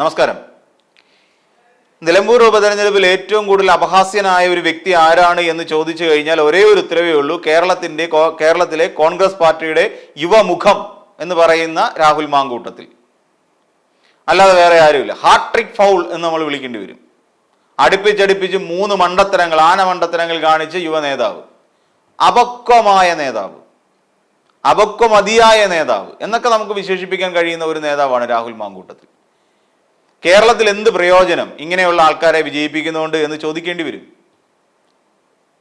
നമസ്കാരം. നിലമ്പൂർ ഉപതെരഞ്ഞെടുപ്പിൽ ഏറ്റവും കൂടുതൽ അപഹാസ്യനായ ഒരു വ്യക്തി ആരാണ് എന്ന് ചോദിച്ചു കഴിഞ്ഞാൽ ഒരേ ഒരു ഉത്തരവേ ഉള്ളൂ. കേരളത്തിന്റെ കേരളത്തിലെ കോൺഗ്രസ് പാർട്ടിയുടെ യുവമുഖം എന്ന് പറയുന്ന രാഹുൽ മാങ്കൂട്ടത്തിൽ. അല്ലാതെ വേറെ ആരുമില്ല. ഹാട്രിക് ഫൗൾ എന്ന് നമ്മൾ വിളിക്കേണ്ടി വരും. അടുപ്പിച്ചടുപ്പിച്ച് മൂന്ന് മണ്ടത്തരങ്ങൾ ആന മണ്ടത്തരങ്ങൾ കാണിച്ച യുവ നേതാവ്. അപക്വമായ നേതാവ്. അപക്വമതിയായ നേതാവ്. എന്നൊക്കെ നമുക്ക് വിശേഷിപ്പിക്കാൻ കഴിയുന്ന ഒരു നേതാവാണ് രാഹുൽ മാങ്കൂട്ടത്തിൽ. കേരളത്തിൽ എന്ത് പ്രയോജനം ഇങ്ങനെയുള്ള ആൾക്കാരെ വിജയിപ്പിക്കുന്നുണ്ട് എന്ന് ചോദിക്കേണ്ടി വരും?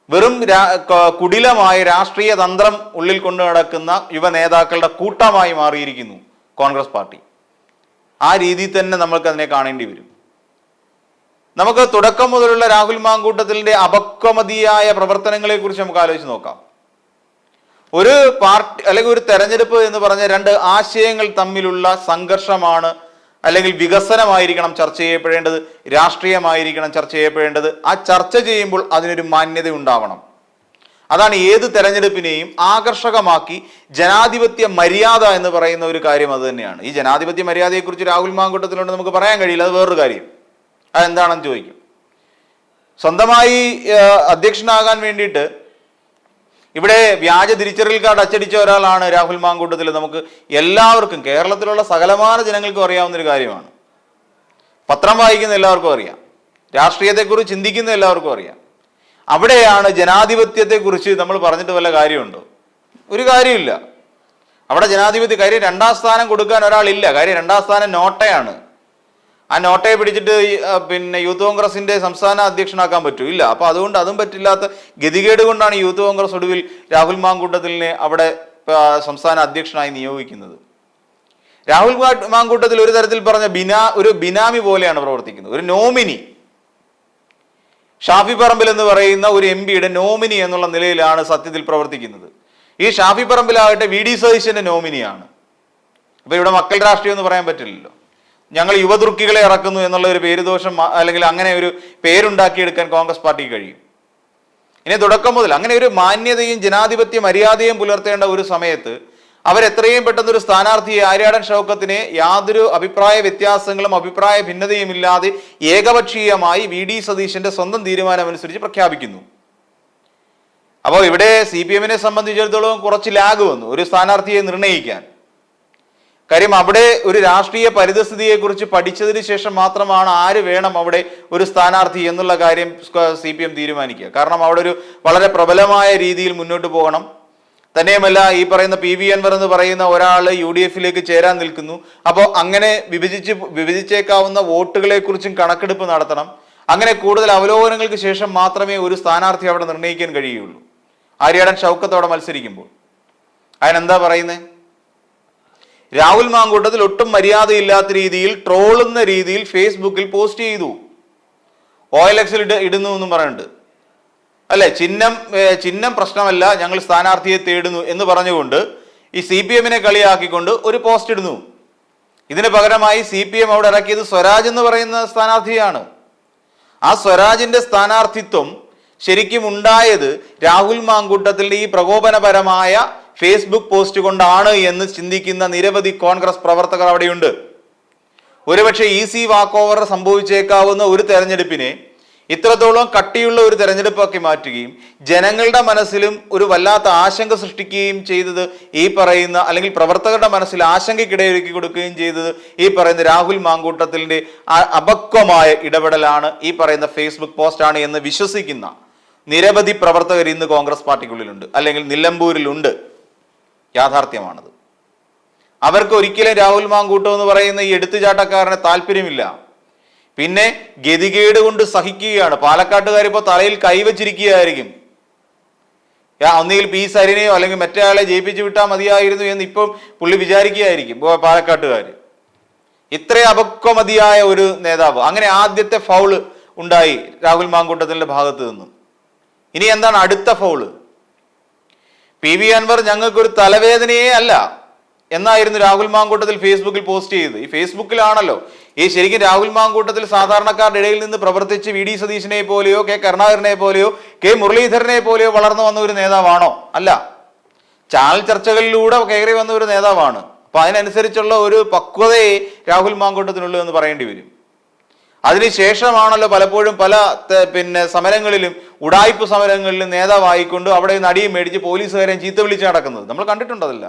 വെറും കുടിലമായ രാഷ്ട്രീയ തന്ത്രം ഉള്ളിൽ കൊണ്ടു നടക്കുന്ന യുവ നേതാക്കളുടെ കൂട്ടമായി മാറിയിരിക്കുന്നു കോൺഗ്രസ് പാർട്ടി. ആ രീതിയിൽ തന്നെ നമ്മൾക്ക് അതിനെ കാണേണ്ടി വരും. നമുക്ക് തുടക്കം മുതലുള്ള രാഹുൽ മാങ്കൂട്ടത്തിന്റെ അപക്വമതിയായ പ്രവർത്തനങ്ങളെ കുറിച്ച് നമുക്ക് ആലോചിച്ച് നോക്കാം. ഒരു പാർട്ടി അല്ലെങ്കിൽ ഒരു തെരഞ്ഞെടുപ്പ് എന്ന് പറഞ്ഞ രണ്ട് ആശയങ്ങൾ തമ്മിലുള്ള സംഘർഷമാണ് അല്ലെങ്കിൽ വികസനമായിരിക്കണം ചർച്ച ചെയ്യപ്പെടേണ്ടത് രാഷ്ട്രീയമായിരിക്കണം ചർച്ച ചെയ്യപ്പെടേണ്ടത്. ആ ചർച്ച ചെയ്യുമ്പോൾ അതിനൊരു മാന്യത ഉണ്ടാവണം അതാണ് ഏത് തെരഞ്ഞെടുപ്പിനെയും ആകർഷകമാക്കി ജനാധിപത്യ മര്യാദ എന്ന് പറയുന്ന ഒരു കാര്യം അത് തന്നെയാണ്. ഈ ജനാധിപത്യ മര്യാദയെക്കുറിച്ച് രാഹുൽ മാങ്കൂട്ടത്തിലുണ്ട് നമുക്ക് പറയാൻ കഴിയില്ല അത് വേറൊരു കാര്യം. അതെന്താണെന്ന് ചോദിക്കും. സ്വന്തമായി അധ്യക്ഷനാകാൻ വേണ്ടിയിട്ട് ഇവിടെ വ്യാജ തിരിച്ചറിയൽ കാർഡ് അച്ചടിച്ച ഒരാളാണ് രാഹുൽ മാങ്കൂട്ടത്തിൽ. നമുക്ക് എല്ലാവർക്കും കേരളത്തിലുള്ള സകലമാന ജനങ്ങൾക്കും അറിയാവുന്ന ഒരു കാര്യമാണ്. പത്രം വായിക്കുന്ന എല്ലാവർക്കും അറിയാം. രാഷ്ട്രീയത്തെക്കുറിച്ച് ചിന്തിക്കുന്ന എല്ലാവർക്കും അറിയാം. അവിടെയാണ് ജനാധിപത്യത്തെക്കുറിച്ച് നമ്മൾ പറഞ്ഞിട്ട് വല്ല കാര്യമുണ്ടോ? ഒരു കാര്യമില്ല. അവിടെ ജനാധിപത്യ കാര്യം രണ്ടാം സ്ഥാനം കൊടുക്കാൻ ഒരാളില്ല. കാര്യം രണ്ടാം സ്ഥാനം നോട്ടയാണ്. ആ നോട്ടയെ പിടിച്ചിട്ട് പിന്നെ യൂത്ത് കോൺഗ്രസിന്റെ സംസ്ഥാന അധ്യക്ഷനാക്കാൻ പറ്റൂ. ഇല്ല. അപ്പൊ അതുകൊണ്ട് അതും പറ്റില്ലാത്ത ഗതികേട് കൊണ്ടാണ് യൂത്ത് കോൺഗ്രസ് ഒടുവിൽ രാഹുൽ മാങ്കൂട്ടത്തിലിനെ അവിടെ സംസ്ഥാന അധ്യക്ഷനായി നിയോഗിക്കുന്നത്. രാഹുൽ മാങ്കൂട്ടത്തിൽ ഒരു തരത്തിൽ പറഞ്ഞ ബിനാ ഒരു ബിനാമി പോലെയാണ് പ്രവർത്തിക്കുന്നത്. ഒരു നോമിനി. ഷാഫി പറമ്പിൽ എന്ന് പറയുന്ന ഒരു എം പിയുടെ നോമിനി എന്നുള്ള നിലയിലാണ് സത്യത്തിൽ പ്രവർത്തിക്കുന്നത്. ഈ ഷാഫി പറമ്പിലാകട്ടെ വി ഡി സതീശന്റെ നോമിനിയാണ്. അപ്പൊ ഇവിടെ മക്കൾ രാഷ്ട്രീയം എന്ന് പറയാൻ പറ്റില്ലല്ലോ. ഞങ്ങൾ യുവതുർക്കികളെ ഇറക്കുന്നു എന്നുള്ള ഒരു പേരുദോഷം അല്ലെങ്കിൽ അങ്ങനെ ഒരു പേരുണ്ടാക്കിയെടുക്കാൻ കോൺഗ്രസ് പാർട്ടിക്ക് കഴിയും. ഇനി തുടക്കം മുതൽ അങ്ങനെ ഒരു മാന്യതയും ജനാധിപത്യ മര്യാദയും പുലർത്തേണ്ട ഒരു സമയത്ത് അവരെത്രയും പെട്ടെന്ന് ഒരു സ്ഥാനാർത്ഥിയെ ആര്യാടൻ ഷൗക്കത്തിനെ യാതൊരു അഭിപ്രായ വ്യത്യാസങ്ങളും അഭിപ്രായ ഭിന്നതയും ഇല്ലാതെ ഏകപക്ഷീയമായി വി ഡി സതീശന്റെ സ്വന്തം തീരുമാനമനുസരിച്ച് പ്രഖ്യാപിക്കുന്നു. അപ്പോൾ ഇവിടെ സി പി എമ്മിനെ സംബന്ധിച്ചിടത്തോളം കുറച്ച് ലാഗ് വന്നു ഒരു സ്ഥാനാർത്ഥിയെ നിർണയിക്കാൻ കാര്യം അവിടെ ഒരു രാഷ്ട്രീയ പരിതസ്ഥിതിയെ കുറിച്ച് പഠിച്ചതിന് ശേഷം മാത്രമാണ് ആര് വേണം അവിടെ ഒരു സ്ഥാനാർത്ഥി എന്നുള്ള കാര്യം സി പി എം തീരുമാനിക്കുക. കാരണം അവിടെ ഒരു വളരെ പ്രബലമായ രീതിയിൽ മുന്നോട്ട് പോകണം. തന്നെയുമല്ല ഈ പറയുന്ന പി വി അൻവർ എന്ന് പറയുന്ന ഒരാൾ യു ഡി എഫിലേക്ക് ചേരാൻ നിൽക്കുന്നു. അപ്പോൾ അങ്ങനെ വിഭജിച്ച് വിഭജിച്ചേക്കാവുന്ന വോട്ടുകളെ കുറിച്ചും കണക്കെടുപ്പ് നടത്തണം. അങ്ങനെ കൂടുതൽ അവലോകനങ്ങൾക്ക് ശേഷം മാത്രമേ ഒരു സ്ഥാനാർത്ഥി അവിടെ നിർണയിക്കാൻ കഴിയുള്ളൂ. ആര്യാടൻ ഷൗക്കത്തോടെ മത്സരിക്കുമ്പോൾ. അതിനെന്താ പറയുന്നത് രാഹുൽ മാങ്കൂട്ടത്തിൽ ഒട്ടും മര്യാദയില്ലാത്ത രീതിയിൽ ട്രോളുന്ന രീതിയിൽ ഫേസ്ബുക്കിൽ പോസ്റ്റ് ചെയ്തു. ഒ എൽ എക്സിൽ ഇട ഇടുന്നു എന്നും പറയുന്നുണ്ട് അല്ലെ ചിഹ്നം ചിഹ്നം പ്രശ്നമല്ല ഞങ്ങൾ സ്ഥാനാർത്ഥിയെ തേടുന്നു എന്ന് പറഞ്ഞുകൊണ്ട് ഈ സി പി എമ്മിനെ കളിയാക്കിക്കൊണ്ട് ഒരു പോസ്റ്റ് ഇടുന്നു. ഇതിന് പകരമായി സി പി എം അവിടെ ഇറക്കിയത് സ്വരാജ് എന്ന് പറയുന്ന സ്ഥാനാർത്ഥിയാണ്. ആ സ്വരാജിന്റെ സ്ഥാനാർത്ഥിത്വം ശരിക്കും ഉണ്ടായത് രാഹുൽ മാങ്കൂട്ടത്തിന്റെ ഈ പ്രകോപനപരമായ ഫേസ്ബുക്ക് പോസ്റ്റ് കൊണ്ടാണ് എന്ന് ചിന്തിക്കുന്ന നിരവധി കോൺഗ്രസ് പ്രവർത്തകർ അവിടെയുണ്ട്. ഒരുപക്ഷെ ഈസി വാക്ക് ഓവർ സംഭവിച്ചേക്കാവുന്ന ഒരു തെരഞ്ഞെടുപ്പിനെ ഇത്രത്തോളം കട്ടിയുള്ള ഒരു തെരഞ്ഞെടുപ്പാക്കി മാറ്റുകയും ജനങ്ങളുടെ മനസ്സിലും ഒരു വല്ലാത്ത ആശങ്ക സൃഷ്ടിക്കുകയും ചെയ്തത് ഈ പറയുന്ന അല്ലെങ്കിൽ പ്രവർത്തകരുടെ മനസ്സിൽ ആശങ്കയ്ക്കിടയൊരുക്കി കൊടുക്കുകയും ചെയ്തത് ഈ പറയുന്ന രാഹുൽ മാങ്കൂട്ടത്തിന്റെ അപക്വമായ ഇടപെടലാണ് ഈ പറയുന്ന ഫേസ്ബുക്ക് പോസ്റ്റാണ് എന്ന് വിശ്വസിക്കുന്ന നിരവധി പ്രവർത്തകർ ഇന്ന് കോൺഗ്രസ് പാർട്ടിക്കുള്ളിലുണ്ട്. അല്ലെങ്കിൽ നിലമ്പൂരിലുണ്ട്. യാഥാർത്ഥ്യമാണത്. അവർക്ക് ഒരിക്കലും രാഹുൽ മാങ്കൂട്ടം എന്ന് പറയുന്ന ഈ എടുത്തുചാട്ടക്കാരനെ താല്പര്യമില്ല. പിന്നെ ഗതികേട് കൊണ്ട് സഹിക്കുകയാണ്. പാലക്കാട്ടുകാർ ഇപ്പോൾ തലയിൽ കൈവച്ചിരിക്കുകയായിരിക്കും. ഒന്നുകിൽ പി സരിനെയോ അല്ലെങ്കിൽ മറ്റേ ആളെ ജയിപ്പിച്ചു വിട്ടാൽ മതിയായിരുന്നു എന്ന് ഇപ്പം പുള്ളി വിചാരിക്കുകയായിരിക്കും. പാലക്കാട്ടുകാർ. ഇത്ര അപക്വമതിയായ ഒരു നേതാവ്. അങ്ങനെ ആദ്യത്തെ ഫൗൾ ഉണ്ടായി രാഹുൽ മാങ്കൂട്ടത്തിന്റെ ഭാഗത്ത് നിന്നും. ഇനി എന്താണ് അടുത്ത ഫൗൾ പി വി അൻവർ ഞങ്ങൾക്കൊരു തലവേദനയേ അല്ല എന്നായിരുന്നു രാഹുൽ മാങ്കൂട്ടത്തിൽ ഫേസ്ബുക്കിൽ പോസ്റ്റ് ചെയ്തത്. ഈ ഫേസ്ബുക്കിലാണല്ലോ. ഈ ശരിക്കും രാഹുൽ മാങ്കൂട്ടത്തിൽ സാധാരണക്കാരുടെ ഇടയിൽ നിന്ന് പ്രവർത്തിച്ച് വി ഡി സതീശനെ പോലെയോ കെ കരുണാകരനെ പോലെയോ കെ മുരളീധരനെ പോലെയോ വളർന്നു വന്ന ഒരു നേതാവാണോ? അല്ല. ചാനൽ ചർച്ചകളിലൂടെ കയറി വന്ന ഒരു നേതാവാണ്. അപ്പൊ അതിനനുസരിച്ചുള്ള ഒരു പക്വതയെ രാഹുൽ മാങ്കൂട്ടത്തിനുള്ളൂ എന്ന് പറയേണ്ടി വരും. അതിനുശേഷമാണല്ലോ പലപ്പോഴും പല പിന്നെ സമരങ്ങളിലും ഉടായ്പ സമരങ്ങളിലും നേതാവായിക്കൊണ്ട് അവിടെ നിന്ന് അടിയും മേടിച്ച് പോലീസുകാരെയും ചീത്ത വിളിച്ച് നടക്കുന്നത്. നമ്മൾ കണ്ടിട്ടുണ്ടതല്ല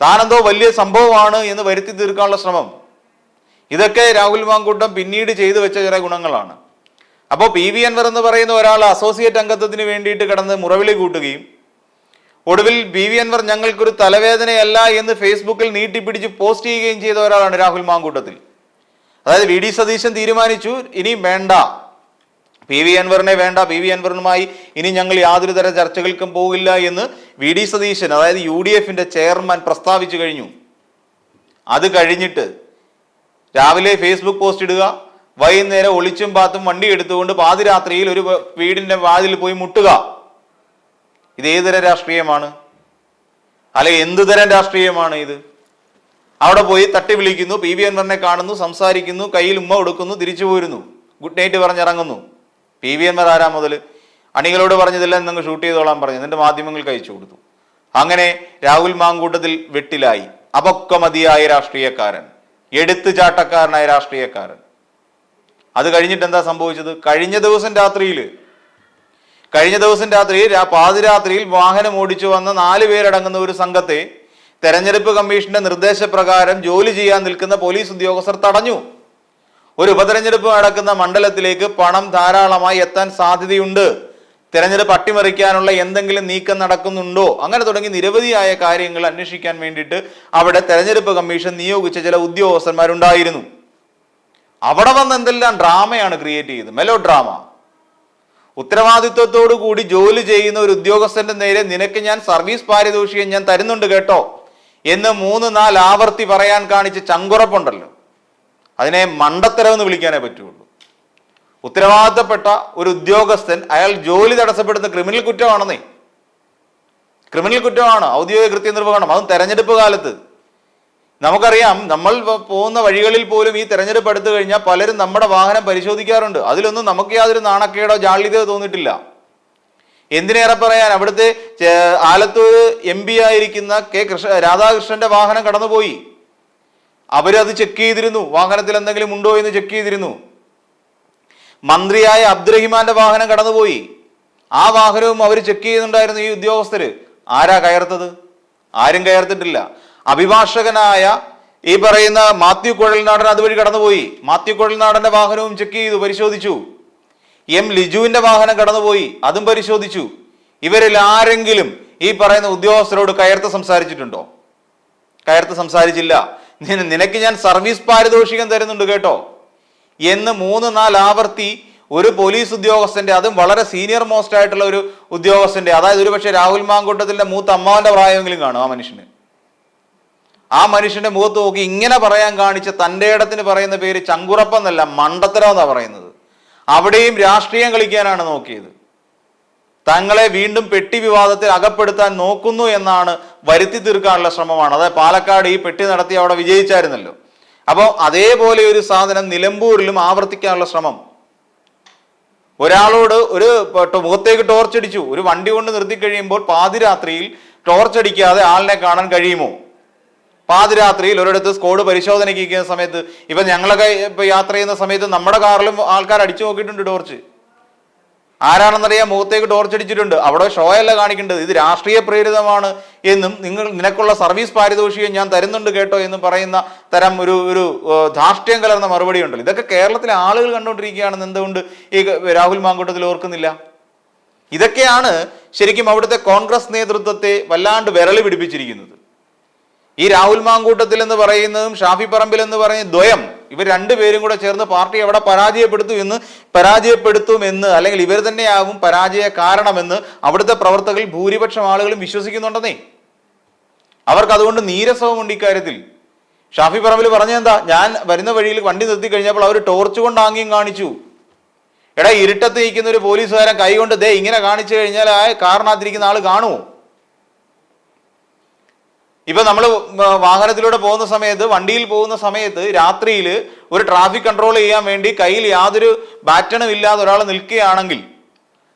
താനെന്തോ വലിയ സംഭവമാണ് എന്ന് വരുത്തി തീർക്കാനുള്ള ശ്രമം. ഇതൊക്കെ രാഹുൽ മാങ്കൂട്ടം പിന്നീട് ചെയ്തു വെച്ച ചില ഗുണങ്ങളാണ്. അപ്പോൾ പി വി അൻവർ എന്ന് പറയുന്ന ഒരാൾ അസോസിയേറ്റ് അംഗത്വത്തിന് വേണ്ടിയിട്ട് കിടന്ന് മുറവിളി കൂട്ടുകയും ഒടുവിൽ പി വി അൻവർ ഞങ്ങൾക്കൊരു തലവേദനയല്ല എന്ന് ഫേസ്ബുക്കിൽ നീട്ടിപ്പിടിച്ച് പോസ്റ്റ് ചെയ്യുകയും ചെയ്ത ഒരാളാണ് രാഹുൽ മാങ്കൂട്ടത്തിൽ. അതായത് വി ഡി സതീശൻ തീരുമാനിച്ചു ഇനി വേണ്ട. പി വി അൻവറിനെ വേണ്ട പി വി അൻവറിനുമായി ഇനി ഞങ്ങൾ യാതൊരു തര ചർച്ചകൾക്കും പോകില്ല എന്ന് വി ഡി സതീശൻ അതായത് യു ഡി എഫിന്റെ ചെയർമാൻ പ്രസ്താവിച്ചു കഴിഞ്ഞു. അത് കഴിഞ്ഞിട്ട് രാവിലെ ഫേസ്ബുക്ക് പോസ്റ്റ് ഇടുക വൈകുന്നേരം ഒളിച്ചും പാത്തും വണ്ടി എടുത്തുകൊണ്ട് പാതിരാത്രിയിൽ ഒരു വീടിന്റെ വാതിൽ പോയി മുട്ടുക. ഇത് ഏതുതരം രാഷ്ട്രീയമാണ്? അല്ലെ എന്തുതരം രാഷ്ട്രീയമാണ് ഇത്? അവിടെ പോയി തട്ടി വിളിക്കുന്നു പി വി അൻവറിനെ കാണുന്നു സംസാരിക്കുന്നു കയ്യിൽ ഉമ്മ കൊടുക്കുന്നു തിരിച്ചു പോരുന്നു. ഗുഡ് നൈറ്റ് പറഞ്ഞിറങ്ങുന്നു. പി വി അൻവർ ആരാ മുതൽ അണികളോട് പറഞ്ഞതില്ല നിങ്ങൾ ഷൂട്ട് ചെയ്തോളാൻ പറഞ്ഞു. എന്നിട്ട് മാധ്യമങ്ങൾക്ക് അയച്ചു കൊടുത്തു. അങ്ങനെ രാഹുൽ മാങ്കൂട്ടത്തിൽ വെട്ടിലായി. അപക്വമതിയായ രാഷ്ട്രീയക്കാരൻ. എടുത്തു ചാട്ടക്കാരനായ രാഷ്ട്രീയക്കാരൻ. അത് കഴിഞ്ഞിട്ട് എന്താ സംഭവിച്ചത്? കഴിഞ്ഞ ദിവസം രാത്രിയിൽ കഴിഞ്ഞ ദിവസം രാത്രി പാതിരാത്രിയിൽ വാഹനം ഓടിച്ചു വന്ന നാല് പേരടങ്ങുന്ന ഒരു സംഘത്തെ തെരഞ്ഞെടുപ്പ് കമ്മീഷന്റെ നിർദ്ദേശപ്രകാരം ജോലി ചെയ്യാൻ നിൽക്കുന്ന പോലീസ് ഉദ്യോഗസ്ഥർ തടഞ്ഞു. ഒരു ഉപതെരഞ്ഞെടുപ്പ് നടക്കുന്ന മണ്ഡലത്തിലേക്ക് പണം ധാരാളമായി എത്താൻ സാധ്യതയുണ്ട്. തെരഞ്ഞെടുപ്പ് അട്ടിമറിക്കാനുള്ള എന്തെങ്കിലും നീക്കം നടക്കുന്നുണ്ടോ? അങ്ങനെ തുടങ്ങി നിരവധിയായ കാര്യങ്ങൾ അന്വേഷിക്കാൻ വേണ്ടിയിട്ട് അവിടെ തെരഞ്ഞെടുപ്പ് കമ്മീഷൻ നിയോഗിച്ച ചില ഉദ്യോഗസ്ഥന്മാരുണ്ടായിരുന്നു. അവിടെ വന്ന് എന്തെല്ലാം ഡ്രാമയാണ് ക്രിയേറ്റ് ചെയ്തത്? Melodrama. ഉത്തരവാദിത്വത്തോടു കൂടി ജോലി ചെയ്യുന്ന ഒരു ഉദ്യോഗസ്ഥന്റെ നേരെ നിനക്ക് ഞാൻ സർവീസ് പാരിതോഷികം ഞാൻ തരുന്നുണ്ട് കേട്ടോ. എന്ന് മൂന്ന് നാല് ആവർത്തി പറയാൻ കാണിച്ച ചങ്കുറപ്പുണ്ടല്ലോ. അതിനെ മണ്ടത്തരം എന്ന് വിളിക്കാനേ പറ്റുള്ളൂ. ഉത്തരവാദിത്തപ്പെട്ട ഒരു ഉദ്യോഗസ്ഥൻ അയാൾ ജോലി തടസ്സപ്പെടുന്ന ക്രിമിനൽ കുറ്റമാണെന്നേ. ക്രിമിനൽ കുറ്റമാണ് ഔദ്യോഗിക കൃത്യ നിർവഹണം അതും തെരഞ്ഞെടുപ്പ് കാലത്ത്. നമുക്കറിയാം നമ്മൾ പോകുന്ന വഴികളിൽ പോലും ഈ തെരഞ്ഞെടുപ്പ് എടുത്തു കഴിഞ്ഞാൽ പലരും നമ്മുടെ വാഹനം പരിശോധിക്കാറുണ്ട്. അതിലൊന്നും നമുക്ക് യാതൊരു നാണക്കേടോ ജാള്യതയോ തോന്നിയിട്ടില്ല. എന്തിനേറെ പറയാൻ അവിടുത്തെ ആലത്തൂർ എം പി ആയിരിക്കുന്ന കെ കൃഷ്ണ രാധാകൃഷ്ണന്റെ വാഹനം കടന്നുപോയി. അവരത് ചെക്ക് ചെയ്തിരുന്നു. വാഹനത്തിൽ എന്തെങ്കിലും ഉണ്ടോ എന്ന് ചെക്ക് ചെയ്തിരുന്നു. മന്ത്രിയായ അബ്ദുറഹിമാന്റെ വാഹനം കടന്നുപോയി. ആ വാഹനവും അവർ ചെക്ക് ചെയ്യുന്നുണ്ടായിരുന്നു ഈ ഉദ്യോഗസ്ഥര്. ആരാ കയർത്തത്? ആരും കയർത്തിട്ടില്ല. അഭിഭാഷകനായ ഈ പറയുന്ന മാത്യു കുഴൽനാടൻ അതുവഴി കടന്നുപോയി. മാത്യു കുഴൽനാടന്റെ വാഹനവും ചെക്ക് ചെയ്തു പരിശോധിച്ചു. എം ലിജുവിന്റെ വാഹനം കടന്നുപോയി അതും പരിശോധിച്ചു. ഇവരിൽ ആരെങ്കിലും ഈ പറയുന്ന ഉദ്യോഗസ്ഥരോട് കയർത്ത് സംസാരിച്ചിട്ടുണ്ടോ? കയർത്ത് സംസാരിച്ചില്ല. നിന- നിനക്ക് ഞാൻ സർവീസ് പാരിതോഷികം തരുന്നുണ്ട് കേട്ടോ. എന്ന് മൂന്ന് നാല് ആവർത്തി ഒരു പോലീസ് ഉദ്യോഗസ്ഥന്റെ അതും വളരെ സീനിയർ മോസ്റ്റ് ആയിട്ടുള്ള ഒരു ഉദ്യോഗസ്ഥന്റെ അതായത് ഒരു പക്ഷേ രാഹുൽ മാങ്കൂട്ടത്തിന്റെ മൂത്ത അമ്മാവന്റെ പ്രായമെങ്കിലും കാണും ആ മനുഷ്യന്. ആ മനുഷ്യന്റെ മുഖത്ത് നോക്കി ഇങ്ങനെ പറയാൻ കാണിച്ച തന്റെ ഇടത്തിന് പറയുന്ന പേര് ചങ്കുറപ്പെന്നല്ല മണ്ടത്തരം എന്നാ പറയുന്നത്. അവിടെയും രാഷ്ട്രീയം കളിക്കാനാണ് നോക്കിയത്. തങ്ങളെ വീണ്ടും പെട്ടി വിവാദത്തിൽ അകപ്പെടുത്താൻ നോക്കുന്നു എന്നാണ് വരുത്തി തീർക്കാനുള്ള ശ്രമമാണ്. അതായത് പാലക്കാട് ഈ പെട്ടി നടത്തി അവിടെ വിജയിച്ചായിരുന്നല്ലോ. അപ്പോൾ അതേപോലെ ഒരു സാധനം നിലമ്പൂരിലും ആവർത്തിക്കാനുള്ള ശ്രമം. ഒരാളോട് ഒരു മുഖത്തേക്ക് ടോർച്ചടിച്ചു. ഒരു വണ്ടി കൊണ്ട് നിർത്തി കഴിയുമ്പോൾ പാതിരാത്രിയിൽ ടോർച്ചടിക്കാതെ ആളിനെ കാണാൻ കഴിയുമോ? പാതിരാത്രിയിൽ ഒരിടത്ത് സ്കോഡ് പരിശോധനയ്ക്ക് ഇരിക്കുന്ന സമയത്ത് ഇപ്പൊ ഞങ്ങളൊക്കെ ഇപ്പൊ യാത്ര ചെയ്യുന്ന സമയത്ത് നമ്മുടെ കാറിലും ആൾക്കാർ അടിച്ചു നോക്കിയിട്ടുണ്ട് ടോർച്ച്. ആരാണെന്നറിയാം മുഖത്തേക്ക് ടോർച്ച് അടിച്ചിട്ടുണ്ട്. അവിടെ ഷോ അല്ല കാണിക്കേണ്ടത്. ഇത് രാഷ്ട്രീയ പ്രേരിതമാണ് എന്നും നിങ്ങൾ നിനക്കുള്ള സർവീസ് പാരിതോഷികം ഞാൻ തരുന്നുണ്ട് കേട്ടോ എന്ന് പറയുന്ന തരം ഒരു ഒരു ധാർഷ്ട്യം കലർന്ന മറുപടി ഉണ്ടല്ലോ. ഇതൊക്കെ കേരളത്തിലെ ആളുകൾ കണ്ടുകൊണ്ടിരിക്കുകയാണെന്ന് എന്തുകൊണ്ട് ഈ രാഹുൽ മാങ്കൂട്ടത്തിൽ ഓർക്കുന്നില്ല? ഇതൊക്കെയാണ് ശരിക്കും അവിടുത്തെ കോൺഗ്രസ് നേതൃത്വത്തെ വല്ലാണ്ട് വിരളി പിടിപ്പിച്ചിരിക്കുന്നത്. ഈ രാഹുൽ മാങ്കൂട്ടത്തിൽ എന്ന് പറയുന്നതും ഷാഫി പറമ്പിൽ എന്ന് പറയുന്ന ദ്വയം ഇവർ രണ്ടുപേരും കൂടെ ചേർന്ന് പാർട്ടി എവിടെ പരാജയപ്പെടുത്തും എന്ന് പരാജയപ്പെടുത്തും എന്ന് അല്ലെങ്കിൽ ഇവർ തന്നെയാകും പരാജയ കാരണമെന്ന് അവിടുത്തെ പ്രവർത്തകരിൽ ഭൂരിപക്ഷം ആളുകളും വിശ്വസിക്കുന്നുണ്ടെന്നേ. അവർക്ക് അതുകൊണ്ട് നീരസവുമുണ്ട് ഇക്കാര്യത്തിൽ. ഷാഫി പറമ്പിൽ പറഞ്ഞെന്താ ഞാൻ വരുന്ന വഴിയിൽ വണ്ടി നിർത്തി കഴിഞ്ഞപ്പോൾ അവർ ടോർച്ച് കൊണ്ട് ആംഗ്യം കാണിച്ചു. എടാ ഇരുട്ടത്ത് നിൽക്കുന്ന ഒരു പോലീസുകാരൻ കൈകൊണ്ട് ദേ ഇങ്ങനെ കാണിച്ചു കഴിഞ്ഞാൽ ആ കാറിനകത്തിരിക്കുന്ന ആൾ കാണുമോ? ഇപ്പൊ നമ്മൾ വാഹനത്തിലൂടെ പോകുന്ന സമയത്ത് വണ്ടിയിൽ പോകുന്ന സമയത്ത് രാത്രിയിൽ ഒരു ട്രാഫിക് കൺട്രോൾ ചെയ്യാൻ വേണ്ടി കയ്യിൽ യാതൊരു ബാറ്റണും ഇല്ലാതെ ഒരാൾ നിൽക്കുകയാണെങ്കിൽ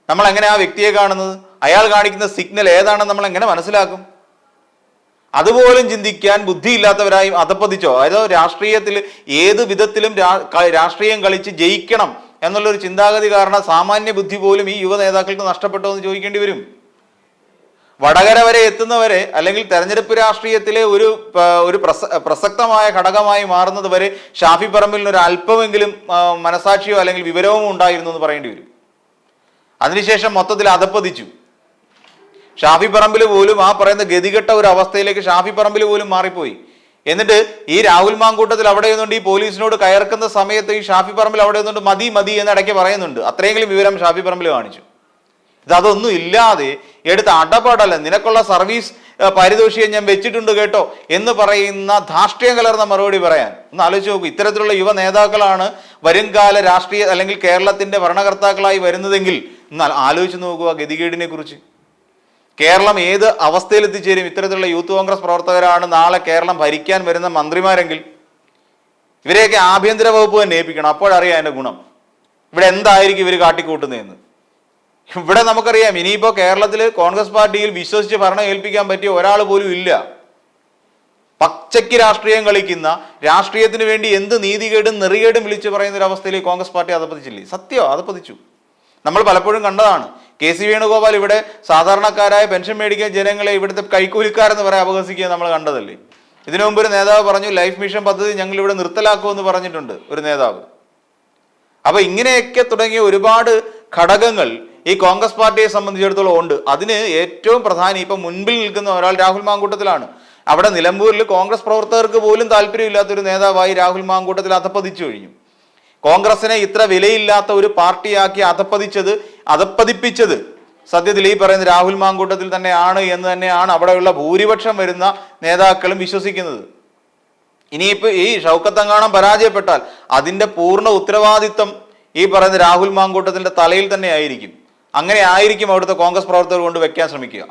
നമ്മൾ എങ്ങനെ ആ വ്യക്തിയെ കാണുന്നത്? അയാൾ കാണിക്കുന്ന സിഗ്നൽ ഏതാണെന്ന് നമ്മൾ എങ്ങനെ മനസ്സിലാക്കും? അതുപോലും ചിന്തിക്കാൻ ബുദ്ധിയില്ലാത്തവരായും അധപ്പതിച്ചോ? അതായത് രാഷ്ട്രീയത്തിൽ ഏത് വിധത്തിലും രാഷ്ട്രീയം കളിച്ച് ജയിക്കണം എന്നുള്ളൊരു ചിന്താഗതി കാരണം സാമാന്യ ബുദ്ധി പോലും ഈ യുവ നേതാക്കൾക്ക് നഷ്ടപ്പെട്ടോ എന്ന് ചോദിക്കേണ്ടി വരും. വടകര വരെ എത്തുന്നവരെ അല്ലെങ്കിൽ തെരഞ്ഞെടുപ്പ് രാഷ്ട്രീയത്തിലെ ഒരു ഒരു പ്രസ- പ്രസക്തമായ ഘടകമായി മാറുന്നത് വരെ ഷാഫി പറമ്പിലിന് ഒരു അല്പമെങ്കിലും മനസാക്ഷിയോ അല്ലെങ്കിൽ വിവരവും ഉണ്ടായിരുന്നു എന്ന് പറയേണ്ടി വരും. അതിനുശേഷം മൊത്തത്തിൽ അധപ്പതിച്ചു ഷാഫി പറമ്പിൽ പോലും ആ പറയുന്ന ഗതികെട്ട ഒരു അവസ്ഥയിലേക്ക് ഷാഫി പറമ്പിൽ പോലും മാറിപ്പോയി. എന്നിട്ട് ഈ രാഹുൽ മാങ്കൂട്ടത്തിൽ അവിടെ നിന്നുകൊണ്ട് ഈ പോലീസിനോട് കയർക്കുന്ന സമയത്ത് ഈ ഷാഫി പറമ്പിൽ അവിടെ നിന്നുകൊണ്ട് മതി മതി എന്ന് ഇടയ്ക്ക് പറയുന്നുണ്ട്. അത്രയെങ്കിലും വിവരം ഷാഫി പറമ്പിൽ കാണിച്ചു. ഇത് അതൊന്നും ഇല്ലാതെ എടുത്ത് അടപാടല്ല നിനക്കുള്ള സർവീസ് പാരിതോഷികം ഞാൻ വെച്ചിട്ടുണ്ട് കേട്ടോ എന്ന് പറയുന്ന ധാർഷ്ട്യം കലർന്ന മറുപടി പറയാൻ. ഒന്ന് ആലോചിച്ച് നോക്കൂ ഇത്തരത്തിലുള്ള യുവ നേതാക്കളാണ് വരുംകാല രാഷ്ട്രീയ അല്ലെങ്കിൽ കേരളത്തിന്റെ ഭരണകർത്താക്കളായി വരുന്നതെങ്കിൽ എന്നാൽ ആലോചിച്ച് നോക്കുക ഗതികേടിനെ കുറിച്ച് കേരളം ഏത് അവസ്ഥയിൽ എത്തിച്ചേരും ഇത്തരത്തിലുള്ള യൂത്ത് കോൺഗ്രസ് പ്രവർത്തകരാണ് നാളെ കേരളം ഭരിക്കാൻ വരുന്ന മന്ത്രിമാരെങ്കിൽ. ഇവരെയൊക്കെ ആഭ്യന്തര വകുപ്പ് തന്നെ ഏൽപ്പിക്കണം അപ്പോഴറിയാം അതിന്റെ ഗുണം. ഇവിടെ എന്തായിരിക്കും ഇവർ കാട്ടിക്കൂട്ടുന്നതെന്ന്. ഇവിടെ നമുക്കറിയാം ഇനിയിപ്പോ കേരളത്തിൽ കോൺഗ്രസ് പാർട്ടിയിൽ വിശ്വസിച്ച് ഭരണം ഏൽപ്പിക്കാൻ പറ്റിയ ഒരാൾ പോലും ഇല്ല. പച്ചയ്ക്ക് രാഷ്ട്രീയം കളിക്കുന്ന രാഷ്ട്രീയത്തിന് വേണ്ടി എന്ത് നീതികേടും നെറികേടും വിളിച്ചു പറയുന്ന ഒരു അവസ്ഥയിൽ കോൺഗ്രസ് പാർട്ടി അതപ്പതിച്ചില്ലേ സത്യോ അതപ്പതിച്ചു നമ്മൾ പലപ്പോഴും കണ്ടതാണ്. കെ സി വേണുഗോപാൽ ഇവിടെ സാധാരണക്കാരായ പെൻഷൻ മേടിക്കാൻ ജനങ്ങളെ ഇവിടുത്തെ കൈക്കൂലിക്കാരെന്ന് പറയാൻ അപഹസിക്കുക നമ്മൾ കണ്ടതല്ലേ? ഇതിനു മുമ്പ് ഒരു നേതാവ് പറഞ്ഞു ലൈഫ് മിഷൻ പദ്ധതി ഞങ്ങൾ ഇവിടെ നിർത്തലാക്കുമെന്ന് പറഞ്ഞിട്ടുണ്ട് ഒരു നേതാവ്. അപ്പൊ ഇങ്ങനെയൊക്കെ തുടങ്ങിയ ഒരുപാട് ഘടകങ്ങൾ ഈ കോൺഗ്രസ് പാർട്ടിയെ സംബന്ധിച്ചിടത്തോളം ഉണ്ട്. അതിന് ഏറ്റവും പ്രധാനം ഇപ്പൊ മുൻപിൽ നിൽക്കുന്ന ഒരാൾ രാഹുൽ മാങ്കൂട്ടത്തിലാണ്. അവിടെ നിലമ്പൂരിൽ കോൺഗ്രസ് പ്രവർത്തകർക്ക് പോലും താല്പര്യമില്ലാത്ത ഒരു നേതാവായി രാഹുൽ മാങ്കൂട്ടത്തിൽ അധപ്പതിച്ചു കഴിഞ്ഞു. കോൺഗ്രസിനെ ഇത്ര വിലയില്ലാത്ത ഒരു പാർട്ടിയാക്കി അധപ്പതിച്ചത് അധപ്പതിപ്പിച്ചത് സത്യത്തിൽ ഈ പറയുന്ന രാഹുൽ മാങ്കൂട്ടത്തിൽ തന്നെയാണ് എന്ന് തന്നെയാണ് അവിടെയുള്ള ഭൂരിപക്ഷം വരുന്ന നേതാക്കളും വിശ്വസിക്കുന്നത്. ഇനിയിപ്പോ ഈ ഷൗക്കത്തങ്കാണം പരാജയപ്പെട്ടാൽ അതിന്റെ പൂർണ ഉത്തരവാദിത്വം ഈ പറയുന്ന രാഹുൽ മാങ്കൂട്ടത്തിന്റെ തലയിൽ തന്നെ ആയിരിക്കും. അങ്ങനെ ആയിരിക്കും അവിടുത്തെ കോൺഗ്രസ് പ്രവർത്തകർ കൊണ്ട് വെക്കാൻ ശ്രമിക്കുക.